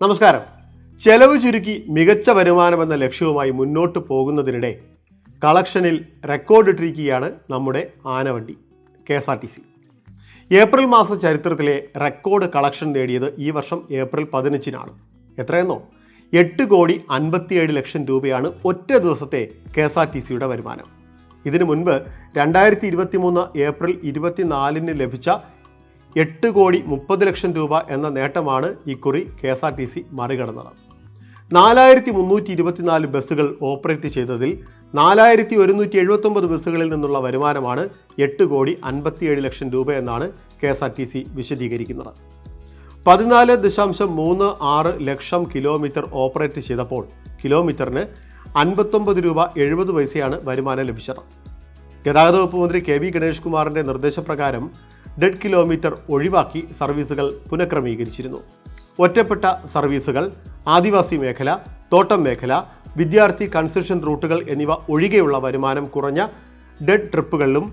നമസ്കാരം. ചെലവ് ചുരുക്കി മികച്ച വരുമാനമെന്ന ലക്ഷ്യവുമായി മുന്നോട്ട് പോകുന്നതിനിടെ കളക്ഷനിൽ റെക്കോർഡ് ഇട്ടിരിക്കുകയാണ് നമ്മുടെ ആനവണ്ടി K S R T C. April മാസ ചരിത്രത്തിലെ റെക്കോർഡ് കളക്ഷൻ നേടിയത് ഈ വർഷം ഏപ്രിൽ പതിനഞ്ചിനാണ്. എത്രയെന്നോ? എട്ട് കോടി അൻപത്തിയേഴ് ലക്ഷം രൂപയാണ് ഒറ്റ ദിവസത്തെ കെ എസ് ആർ ടി സിയുടെ വരുമാനം. ഇതിനു മുൻപ് രണ്ടായിരത്തി ഇരുപത്തി മൂന്ന് ഏപ്രിൽ ഇരുപത്തിനാലിന് ലഭിച്ച എട്ട് കോടി മുപ്പത് ലക്ഷം രൂപ എന്ന നേട്ടമാണ് ഇക്കുറി K S R T C മറികടന്നത്. നാലായിരത്തി മുന്നൂറ്റി ഇരുപത്തിനാല് ബസ്സുകൾ ഓപ്പറേറ്റ് ചെയ്തതിൽ നാലായിരത്തി ഒരുന്നൂറ്റി എഴുപത്തൊമ്പത് ബസ്സുകളിൽ നിന്നുള്ള വരുമാനമാണ് എട്ട് കോടി അൻപത്തിയേഴ് ലക്ഷം രൂപ എന്നാണ് K S R T C വിശദീകരിക്കുന്നത്. പതിനാല് ദശാംശം മൂന്ന് ആറ് ലക്ഷം കിലോമീറ്റർ ഓപ്പറേറ്റ് ചെയ്തപ്പോൾ കിലോമീറ്ററിന് അൻപത്തൊമ്പത് രൂപ എഴുപത് പൈസയാണ് വരുമാനം ലഭിച്ചത്. ഗതാഗത വകുപ്പ് മന്ത്രി കെ വി ഗണേഷ് കുമാറിന്റെ നിർദ്ദേശപ്രകാരം ഡെഡ് കിലോമീറ്റർ ഒഴിവാക്കി സർവീസുകൾ പുനഃക്രമീകരിച്ചിരുന്നു. ഒറ്റപ്പെട്ട സർവീസുകൾ ആദിവാസി മേഖല തോട്ടം മേഖല വിദ്യാർത്ഥി കൺസെഷൻ റൂട്ടുകൾ എന്നിവ ഒഴികെയുള്ള വരുമാനം കുറഞ്ഞ ഡെഡ് ട്രിപ്പുകളിലും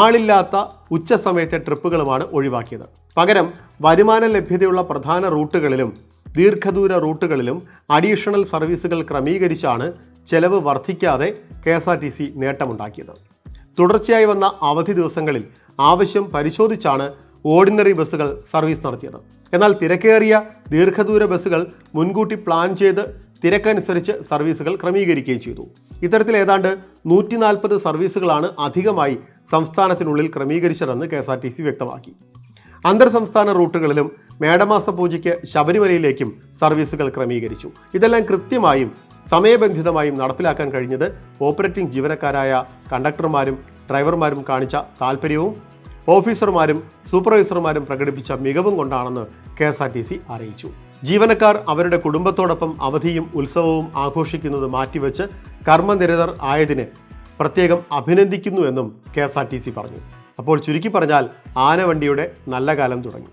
ആളില്ലാത്ത ഉച്ച സമയത്തെ ട്രിപ്പുകളുമാണ് ഒഴിവാക്കിയത്. പകരം വരുമാന ലഭ്യതയുള്ള പ്രധാന റൂട്ടുകളിലും ദീർഘദൂര റൂട്ടുകളിലും അഡീഷണൽ സർവീസുകൾ ക്രമീകരിച്ചാണ് ചെലവ് വർദ്ധിക്കാതെ K S R T C നേട്ടമുണ്ടാക്കിയത്. തുടർച്ചയായി വന്ന അവധി ദിവസങ്ങളിൽ ആവശ്യം പരിശോധിച്ചാണ് ഓർഡിനറി ബസ്സുകൾ സർവീസ് നടത്തിയത്. എന്നാൽ തിരക്കേറിയ ദീർഘദൂര ബസ്സുകൾ മുൻകൂട്ടി പ്ലാൻ ചെയ്ത് തിരക്കനുസരിച്ച് സർവീസുകൾ ക്രമീകരിക്കുകയും ചെയ്തു. ഇത്തരത്തിൽ ഏതാണ്ട് നൂറ്റി നാൽപ്പത് സർവീസുകളാണ് അധികമായി സംസ്ഥാനത്തിനുള്ളിൽ ക്രമീകരിച്ചതെന്ന് K S R T C വ്യക്തമാക്കി. അന്തർ സംസ്ഥാന റൂട്ടുകളിലും മേടമാസ പൂജയ്ക്ക് ശബരിമലയിലേക്കും സർവീസുകൾ ക്രമീകരിച്ചു. ഇതെല്ലാം കൃത്യമായും സമയബന്ധിതമായും നടപ്പിലാക്കാൻ കഴിഞ്ഞത് ഓപ്പറേറ്റിംഗ് ജീവനക്കാരായ കണ്ടക്ടർമാരും ഡ്രൈവർമാരും കാണിച്ച താല്പര്യവും ഓഫീസർമാരും സൂപ്പർവൈസർമാരും പ്രകടിപ്പിച്ച മികവും കൊണ്ടാണെന്ന് K S R T C അറിയിച്ചു. ജീവനക്കാർ അവരുടെ കുടുംബത്തോടൊപ്പം അവധിയും ഉത്സവവും ആഘോഷിക്കുന്നത് മാറ്റിവെച്ച് കർമ്മനിരതർ ആയതിനെ പ്രത്യേകം അഭിനന്ദിക്കുന്നു എന്നും K S R T C പറഞ്ഞു. അപ്പോൾ ചുരുക്കി പറഞ്ഞാൽ ആനവണ്ടിയുടെ നല്ല കാലം തുടങ്ങി.